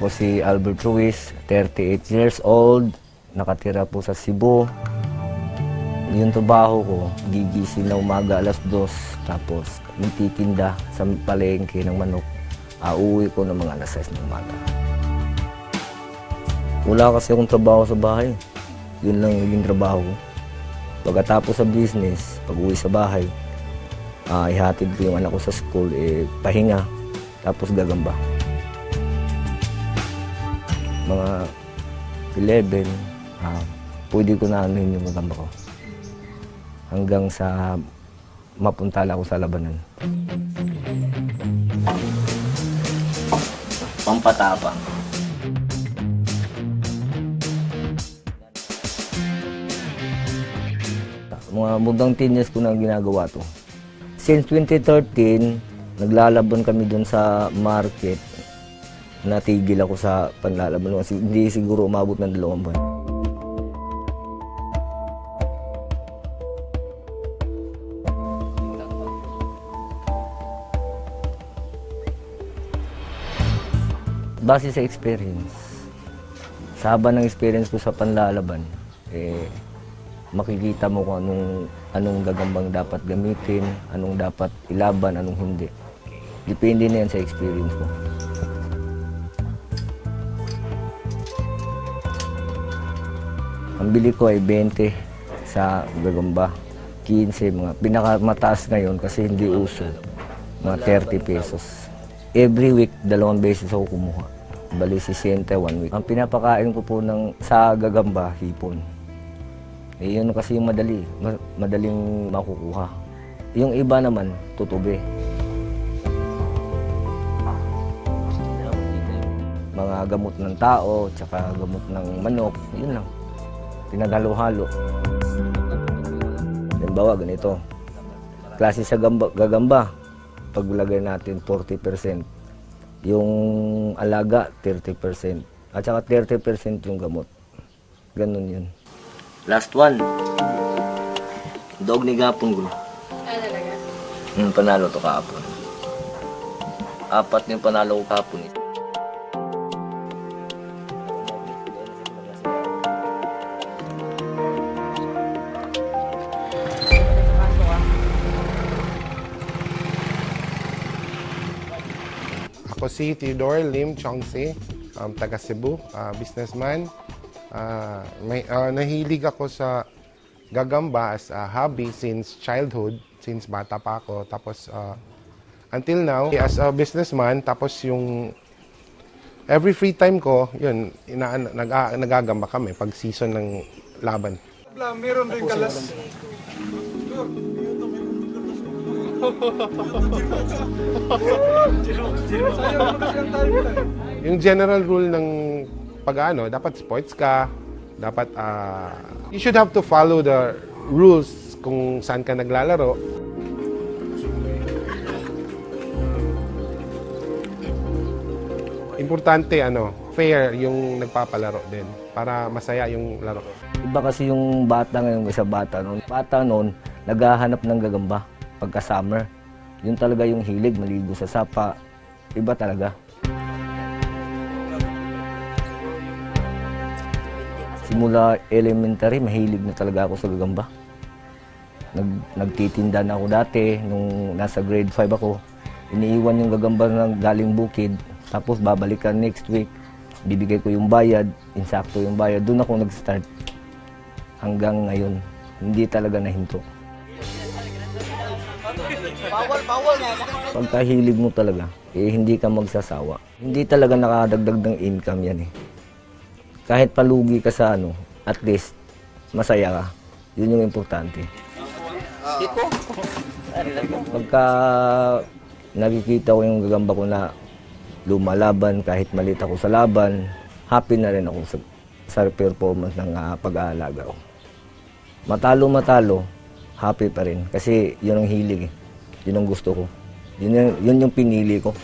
Ako si Albert Ruiz, 38 years old, nakatira po sa Cebu. Yung trabaho ko, gigising na umaga alas dos, tapos nagtitinda sa palengke ng manok. Auwi ko ng mga alas 6 ng umaga. Wala kasi akong trabaho sa bahay. Yun lang yung trabaho ko. Pagkatapos sa business, pag uwi sa bahay, ah, ihatid ko yung anak ko sa school, eh, pahinga, tapos gagamba. Mga 11, ah, pwede ko na anuhin yung gagamba ko. Hanggang sa mapuntala ako sa labanan. Pampatapang. Mga mugang 10 years ko na ginagawa to. Since 2013, naglalaban kami dun sa market. Natigil ako sa panlalaban kasi hindi siguro umabot ng dalawang buwan. Base sa experience, sa ng experience ko sa panlalaban, eh, makikita mo kung anong, anong gagambang dapat gamitin, anong dapat ilaban, anong hindi. Depende na yan sa experience mo. Ang bili ko ay 20 sa gagamba. 15, mga pinakamataas ngayon kasi hindi uso. Mga 30 pesos. Every week, dalawang beses ako kumuha. Bali, 60 one week. Ang pinapakain ko po ng, sa gagamba, hipon. Eh, yun kasi yung madali. Ma- madaling makukuha. Yung iba naman, tutubi. Mga gamot ng tao, tsaka gamot ng manok, yun lang. Pinaghalo-halo. Halimbawa, ganito. Klase sa gamba, gagamba, paglagay natin 40%. Yung alaga, 30%. At saka 30% yung gamot. Ganun yun. Last one. Dog ni Gapon ko. Ah, talaga? Hmm, panalo to kahapon. Apat yung panalo ko kahapon. eh. Ako si Theodore Lim Chongsi, um, taga Cebu, ah, businessman. Ah, may, ah, nahilig ako sa gagamba as a hobby since childhood, since bata pa ako. Tapos ah, until now, as a businessman, tapos yung every free time ko, yun, ina, nag, nagagamba kami pag season ng laban. Meron rin kalas. Sayang Yung general rule ng pag-ano, dapat sports ka, dapat ah, you should have to follow the rules kung saan ka naglalaro. Importante ano, fair yung nagpapalaro din para masaya yung laro. Iba kasi yung bata ngayon sa bata noon. Bata noon, naghahanap ng gagamba pagka summer. Yun talaga yung hilig, maligo sa sapa. Iba talaga. Simula elementary, mahilig na talaga ako sa gagamba. Nag, nagtitinda na ako dati, nung nasa grade 5 ako. Iniiwan yung gagamba ng galing bukid, tapos babalikan next week. Bibigay ko yung bayad, insakto yung bayad. Doon ako nag-start. Hanggang ngayon, hindi talaga nahinto. Pagka hilig mo talaga, eh, hindi ka magsasawa. Hindi talaga nakadagdag ng income yan eh. Kahit palugi ka sa ano, at least masaya ka. Yun yung importante. Pagka nakikita ko yung gagamba ko na lumalaban kahit malit ako sa laban, happy na rin ako sa, sa performance ng ah, pag-aalaga ko. Matalo-matalo, happy pa rin. Kasi yun ang hilig eh. Yun ang gusto ko. Yun, yung- yun yung pinili ko.